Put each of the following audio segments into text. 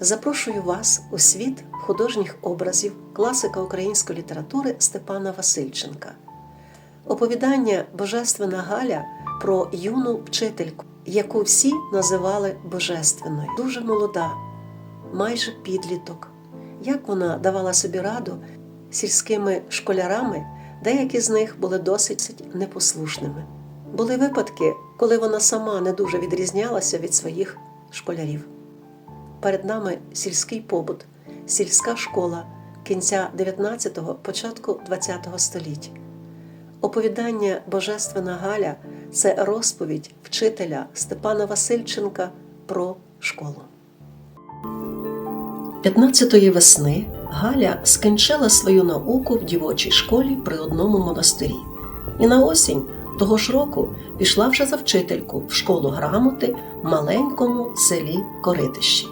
Запрошую вас у світ художніх образів класика української літератури Степана Васильченка. Оповідання Божественна Галя про юну вчительку, яку всі називали божественною. Дуже молода, майже підліток. Як вона давала собі раду сільськими школярами, деякі з них були досить непослушними. Були випадки, коли вона сама не дуже відрізнялася від своїх школярів. Перед нами сільський побут, сільська школа кінця 19-го, початку 20-го століття. Оповідання Божественна Галя це розповідь вчителя Степана Васильченка про школу. 15-ї весни Галя скінчила свою науку в дівочій школі при одному монастирі. І на осінь того ж року пішла вже за вчительку в школу грамоти в маленькому селі Коритищі.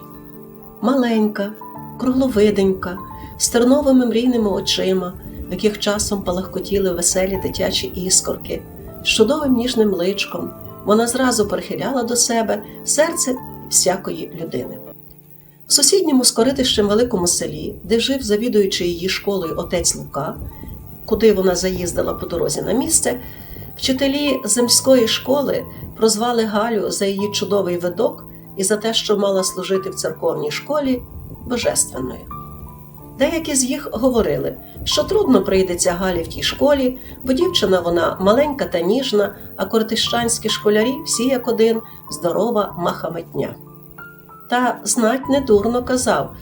Маленька, кругловиденька, з терновими мрійними очима, в яких часом палахкотіли веселі дитячі іскорки, з чудовим ніжним личком, вона зразу прихиляла до себе серце всякої людини. В сусідньому скоритищем великому селі, де жив завідуючий її школою отець Лука, куди вона заїздила по дорозі на місце, вчителі земської школи прозвали Галю за її чудовий видок і за те, що мала служити в церковній школі божественною. Деякі з їх говорили, що трудно прийдеться Галі в тій школі, бо дівчина вона маленька та ніжна, а кортищанські школярі всі як один здорова махаметня. Та знать недурно казав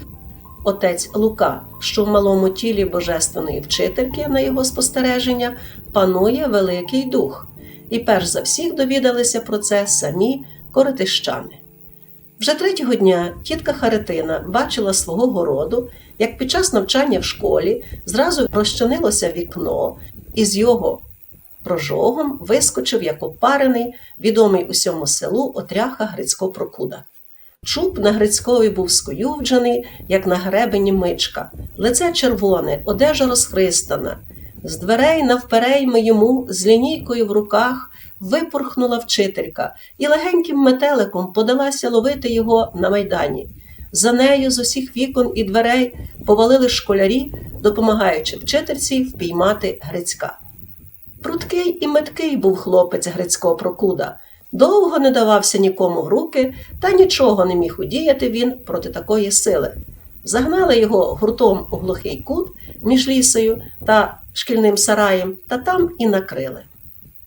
отець Лука, що в малому тілі божественної вчительки на його спостереження панує Великий Дух, і перш за всіх довідалися про це самі коротищани. Вже третього дня тітка Харитина бачила свого городу, як під час навчання в школі зразу розчинилося вікно, і з його прожогом вискочив як опарений, відомий усьому селу отряха Грицько Прокуда. Чуб на Грицькові був скоювджений, як на гребені мичка, лице червоне, одежа розхристана. З дверей навперейми йому з лінійкою в руках випорхнула вчителька і легеньким метеликом подалася ловити його на майдані. За нею з усіх вікон і дверей повалили школярі, допомагаючи вчительці впіймати Грицька. Пруткий і меткий був хлопець Грицького Прокуда. Довго не давався нікому в руки, та нічого не міг удіяти він проти такої сили. Загнали його гуртом у глухий кут між лісою та шкільним сараєм, та там і накрили.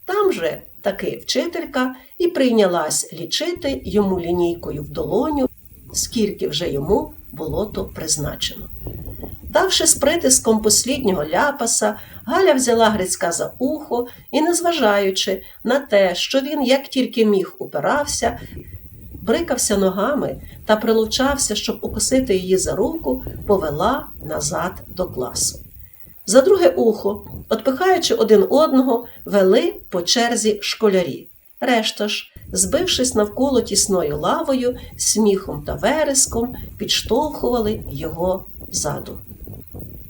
Там же таки вчителька і прийнялась лічити йому лінійкою в долоню, скільки вже йому було то призначено. Давши з притиском посліднього ляпаса, Галя взяла Грицька за ухо і, незважаючи на те, що він як тільки міг упирався, брикався ногами та прилучався, щоб укусити її за руку, повела назад до класу. За друге ухо, отпихаючи один одного, вели по черзі школярі. Решта ж, збившись навколо тісною лавою, сміхом та вереском, підштовхували його ззаду.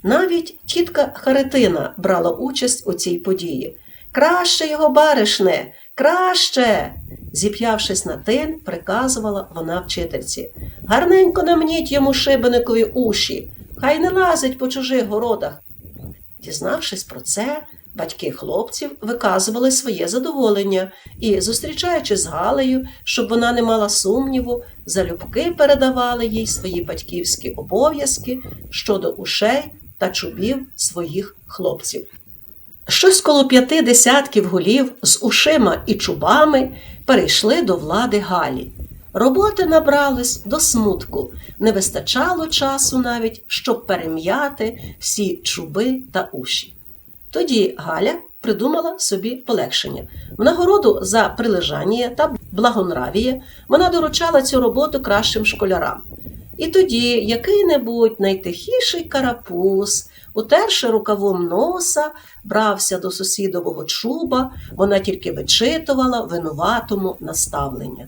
Навіть тітка Харитина брала участь у цій події. Краще його баришне, краще. зіп'явшись на тин, приказувала вона вчительці. Гарненько намніть йому шибеникові уші, хай не лазить по чужих городах. Дізнавшись про це, батьки хлопців виказували своє задоволення і, зустрічаючи з Галею, щоб вона не мала сумніву, залюбки передавали їй свої батьківські обов'язки щодо ушей та чубів своїх хлопців. Щось коло п'яти десятків голів з ушима і чубами перейшли до влади Галі. Роботи набралось до смутку, не вистачало часу навіть, щоб перем'яти всі чуби та уші. Тоді Галя придумала собі полегшення. В нагороду за прилежання та благонравіє вона доручала цю роботу кращим школярам. І тоді який-небудь найтихіший карапуз, утерши рукавом носа, брався до сусідового чуба, вона тільки вичитувала винуватому наставлення.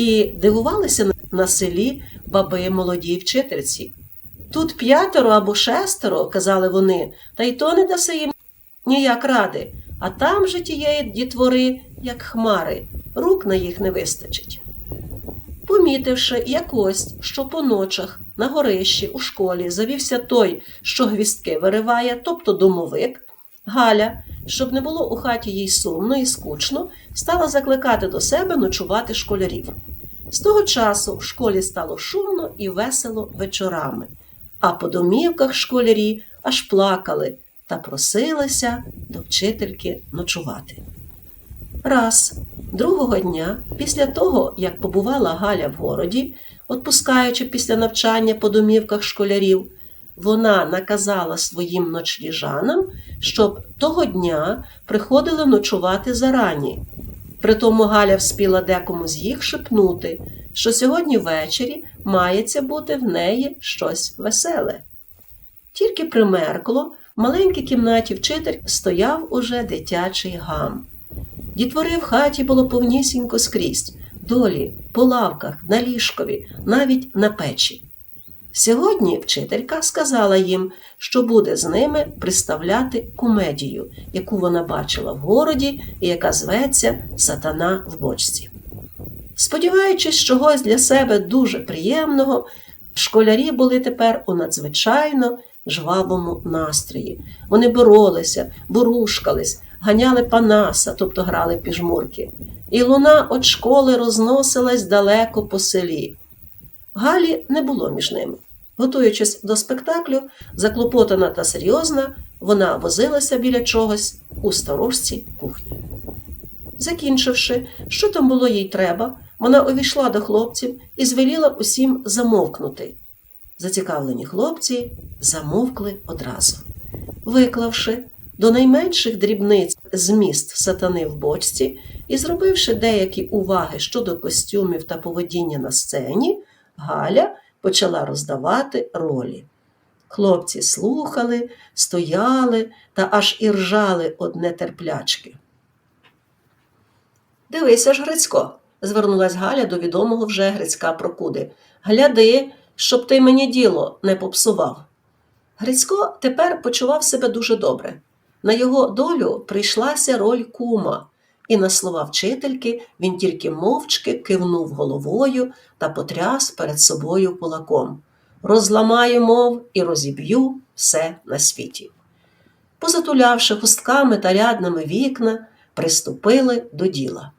І дивувалися на селі баби молодій вчительці. Тут п'ятеро або шестеро, казали вони, та й то не даси їм ніяк ради, а там же тієї дітвори, як хмари, рук на їх не вистачить. Помітивши якось, що по ночах на горищі у школі завівся той, що гвістки вириває, тобто домовик, Галя, щоб не було у хаті їй сумно і скучно, стала закликати до себе ночувати школярів. З того часу в школі стало шумно і весело вечорами, а по домівках школярі аж плакали та просилися до вчительки ночувати. Раз, другого дня, після того, як побувала Галя в городі, отпускаючи після навчання по домівках школярів, вона наказала своїм ночліжанам, щоб того дня приходили ночувати зарані. Притому Галя вспіла декому з їх шепнути, що сьогодні ввечері мається бути в неї щось веселе. Тільки примеркло, в маленькій кімнаті вчитель стояв уже дитячий гам. Дітвори в хаті було повнісінько скрізь, долі, по лавках, на ліжкові, навіть на печі. Сьогодні вчителька сказала їм, що буде з ними представляти комедію, яку вона бачила в городі і яка зветься Сатана в бочці. Сподіваючись чогось для себе дуже приємного, школярі були тепер у надзвичайно жвавому настрої. Вони боролися, борушкались, ганяли панаса, тобто грали піжмурки. І луна від школи розносилась далеко по селі. Галі не було між ними. Готуючись до спектаклю, заклопотана та серйозна, вона возилася біля чогось у сторожці кухні. Закінчивши, що там було їй треба, вона увійшла до хлопців і звеліла усім замовкнути. Зацікавлені хлопці замовкли одразу. Виклавши до найменших дрібниць зміст сатани в бочці і зробивши деякі уваги щодо костюмів та поведіння на сцені, Галя почала роздавати ролі. Хлопці слухали, стояли та аж і ржали од нетерплячки. Дивися ж, Грицько, звернулась Галя до відомого вже Грицька Прокуди. Гляди, щоб ти мені діло не попсував. Грицько тепер почував себе дуже добре. На його долю прийшлася роль кума, і на слова вчительки він тільки мовчки кивнув головою та потряс перед собою кулаком. Розламаю, мов, і розіб'ю все на світі. Позатулявши хустками та рядними вікна, приступили до діла.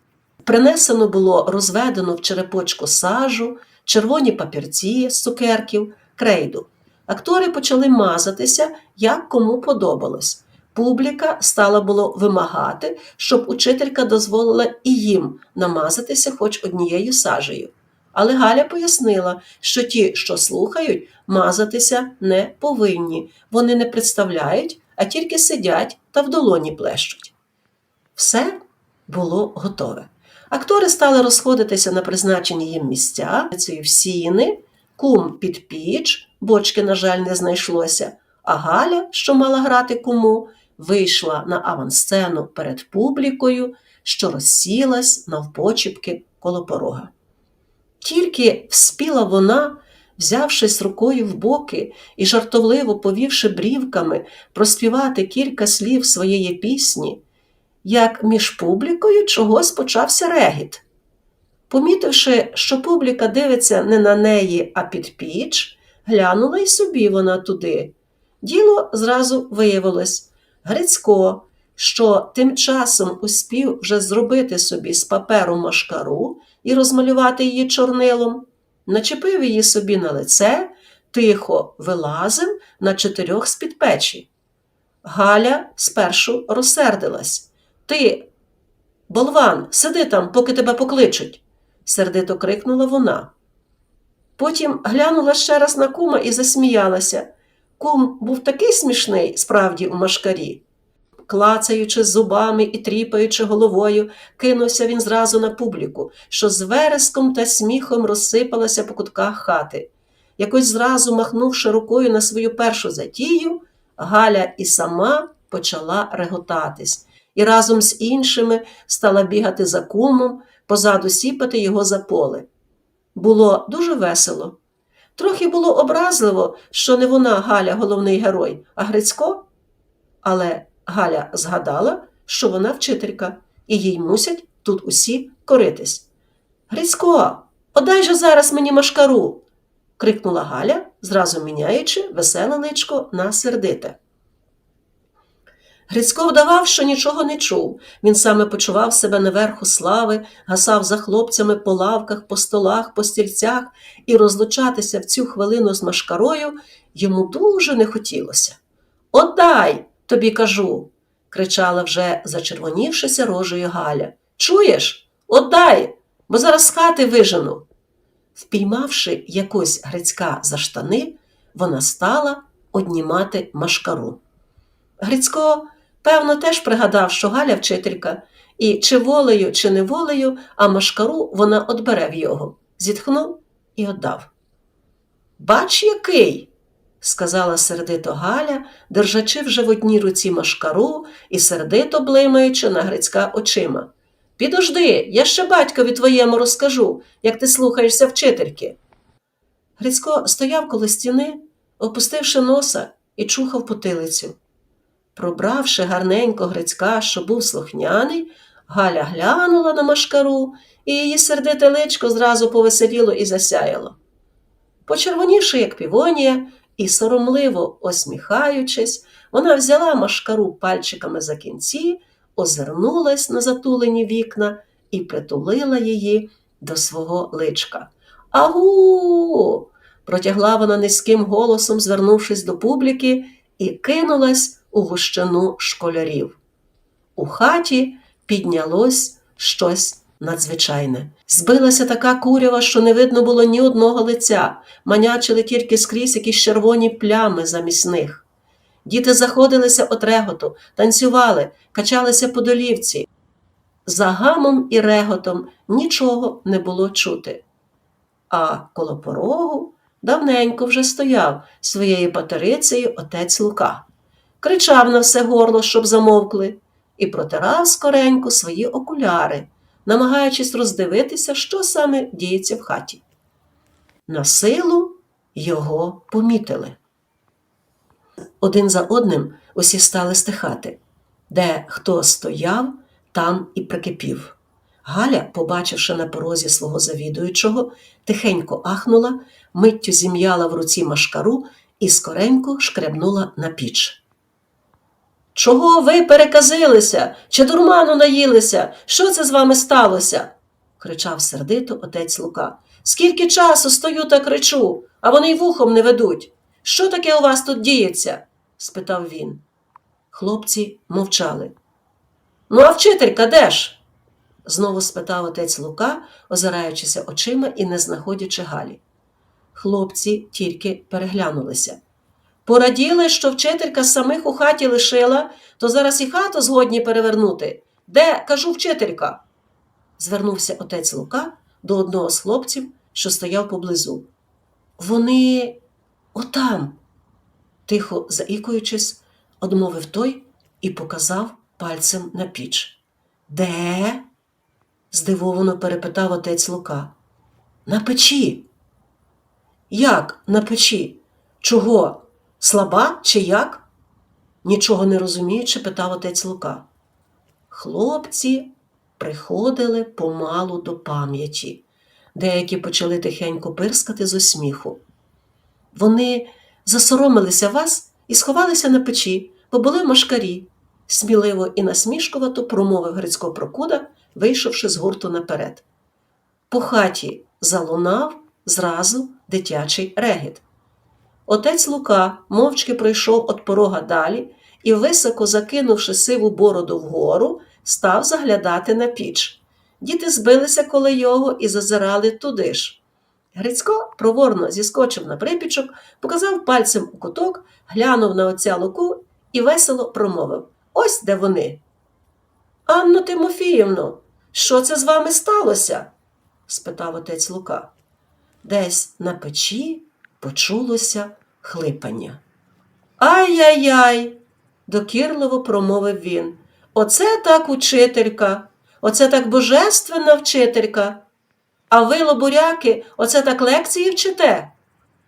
Принесено було розведену в черепочку сажу, червоні папірці з цукерків, крейду. Актори почали мазатися, як кому подобалось. Публіка стала було вимагати, щоб учителька дозволила і їм намазатися хоч однією сажею. Але Галя пояснила, що ті, що слухають, мазатися не повинні. Вони не представляють, а тільки сидять та в долоні плещуть. Все було готове. Актори стали розходитися на призначені їм місця, в сіни, кум під піч, бочки, на жаль, не знайшлося, а Галя, що мала грати куму, вийшла на авансцену перед публікою, що розсілась навпочіпки коло порога. Тільки вспіла вона, взявшись рукою в боки і жартовливо повівши брівками, проспівати кілька слів своєї пісні, як між публікою чогось почався регіт. Помітивши, що публіка дивиться не на неї, а під піч, глянула й собі вона туди. Діло зразу виявилось Грицько, що тим часом успів вже зробити собі з паперу машкару і розмалювати її чорнилом, начепив її собі на лице, тихо вилазив на чотирьох з-під печі. Галя спершу розсердилась. Ти, болван, сиди там, поки тебе покличуть, сердито крикнула вона. Потім глянула ще раз на кума і засміялася. Кум був такий смішний, справді, у машкарі. Клацаючи зубами і тріпаючи головою, кинувся він зразу на публіку, що з вереском та сміхом розсипалася по кутках хати. Якось зразу махнувши рукою на свою першу затію, Галя і сама почала реготатись, і разом з іншими стала бігати за кумом, позаду сіпати його за поле. Було дуже весело. Трохи було образливо, що не вона Галя головний герой, а Грицько. Але Галя згадала, що вона вчителька, і їй мусять тут усі коритись. Грицько, Подай же зараз мені машкару. крикнула Галя, зразу міняючи веселе личко на сердите. Грицько вдавав, що нічого не чув. Він саме почував себе наверху слави, гасав за хлопцями по лавках, по столах, по стільцях, і розлучатися в цю хвилину з машкарою йому дуже не хотілося. Отдай, тобі кажу, кричала вже зачервонівшися рожею Галя. Чуєш? Отдай, бо зараз хати вижену. Впіймавши якусь Грицька за штани, вона стала однімати машкару. Грицько, певно, теж пригадав, що Галя вчителька, і чи волею, чи не волею, а машкару вона одбере в його, зітхнув і віддав. Бач, який, сказала сердито Галя, держачи вже в одній руці машкару і сердито блимаючи на Грицька очима. Підожди, я ще батькові твоєму розкажу, як ти слухаєшся вчительки. Грицько стояв коло стіни, опустивши носа і чухав потилицю. Пробравши гарненько Грицька, що був слухняний, Галя глянула на машкару, і її сердите личко зразу повеселіло і засяяло. Почервонівши, як півонія, і соромливо осміхаючись, вона взяла машкару пальчиками за кінці, озирнулась на затулені вікна і притулила її до свого личка. Агу. протягла вона низьким голосом, звернувшись до публіки, і кинулась у гущину школярів. У хаті піднялось щось надзвичайне. Збилася така курява, що не видно було ні одного лиця, манячили тільки скрізь якісь червоні плями замість них. Діти заходилися от реготу, танцювали, качалися по долівці. За гамом і реготом нічого не було чути. А коло порогу давненько вже стояв своєю патерицею отець Лука. Кричав на все горло, щоб замовкли, і протирав скоренько свої окуляри, намагаючись роздивитися, що саме діється в хаті. На силу його помітили. Один за одним усі стали стихати. Де хто стояв, там і прикипів. Галя, побачивши на порозі свого завідуючого, тихенько ахнула, миттю зім'яла в руці машкару і скоренько шкребнула на піч. Чого ви переказилися? Чи дурману наїлися? Що це з вами сталося? кричав сердито отець Лука. Скільки часу стою та кричу, а вони й вухом не ведуть. Що таке у вас тут діється? спитав він. Хлопці мовчали. Ну, а вчителька де ж? знову спитав отець Лука, озираючися очима і не знаходячи Галі. Хлопці тільки переглянулися. Пораділи, що вчителька самих у хаті лишила, то зараз і хату згодні перевернути. Де, кажу, вчителька? звернувся отець Лука до одного з хлопців, що стояв поблизу. Вони отам, тихо заікуючись, одмовив той і показав пальцем на піч. Де? здивовано перепитав отець Лука. На печі. Як на печі? Чого? Слаба чи як? Нічого не розуміючи, питав отець Лука. Хлопці приходили помалу до пам'яті. Деякі почали тихенько пирскати з усміху. Вони засоромилися вас і сховалися на печі, бо були машкарі, сміливо і насмішкувато промовив Грицько Прокуда, вийшовши з гурту наперед. По хаті залунав зразу дитячий регіт. Отець Лука мовчки пройшов от порога далі і, високо закинувши сиву бороду вгору, став заглядати на піч. Діти збилися коло його і зазирали туди ж. Грицько проворно зіскочив на припічок, показав пальцем у куток, глянув на отця Луку і весело промовив Ось де вони. Анно Тимофіївно, що це з вами сталося? спитав отець Лука. Десь на печі почулося хлипання. Ай-яй-яй, докірливо промовив він. Оце так учителька, оце так божественна вчителька. А ви, лобуряки, оце так лекції вчите?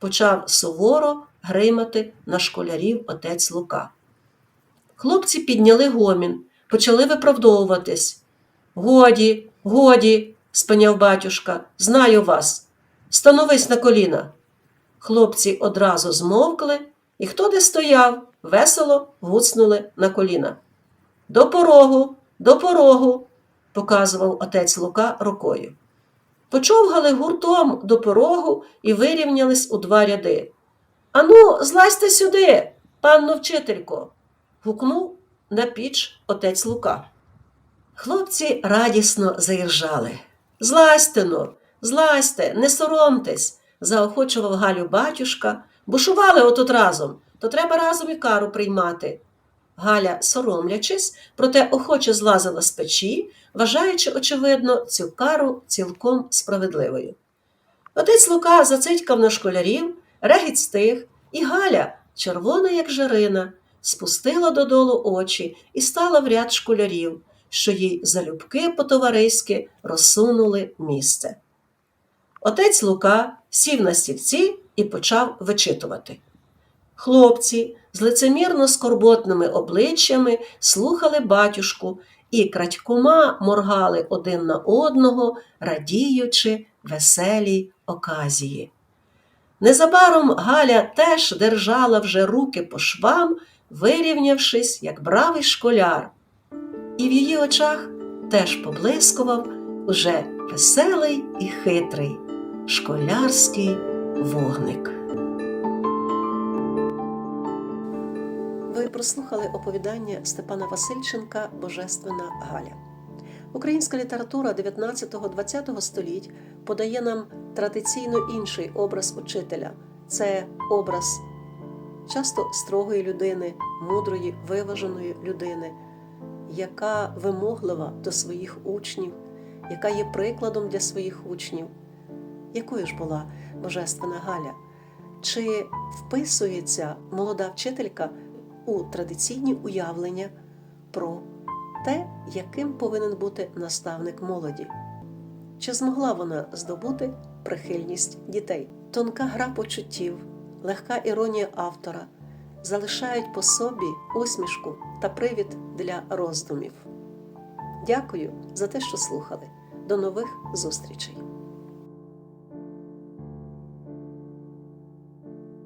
почав суворо гримати на школярів отець Лука. Хлопці підняли гомін, почали виправдовуватись. Годі, годі, спиняв батюшка, знаю вас. Становись на коліна. Хлопці одразу змовкли, і хто де стояв, весело гуцнули на коліна. До порогу, до порогу, показував отець Лука рукою. Почовгали гуртом до порогу і вирівнялись у два ряди. Ану, злазьте сюди, панно вчителько, гукнув на піч отець Лука. Хлопці радісно заіржали. Злазьте но, злазьте, не соромтесь, заохочував Галю батюшка. Бушували отут разом, то треба разом і кару приймати. Галя, соромлячись, проте охоче злазила з печі, вважаючи, очевидно, цю кару цілком справедливою. Отець Лука зацитькав на школярів, регіт стих, і Галя, червона, як жарина, спустила додолу очі і стала в ряд школярів, що їй залюбки по-товариськи розсунули місце. Отець Лука сів на стільці і почав вичитувати. Хлопці з лицемірно скорботними обличчями слухали батюшку і крадькома моргали один на одного, радіючи веселій оказії. Незабаром Галя теж держала вже руки по швам, вирівнявшись, як бравий школяр, і в її очах теж поблискував уже веселий і хитрий школярський вогник. Ви прослухали оповідання Степана Васильченка Божественна Галя. Українська література 19-20 століть подає нам традиційно інший образ учителя це образ часто строгої людини, мудрої, виваженої людини, яка вимоглива до своїх учнів, яка є прикладом для своїх учнів. Якою ж була Божественна Галя? Чи вписується молода вчителька у традиційні уявлення про те, яким повинен бути наставник молоді? Чи змогла вона здобути прихильність дітей? Тонка гра почуттів, легка іронія автора залишають по собі усмішку та привід для роздумів. Дякую за те, що слухали. До нових зустрічей!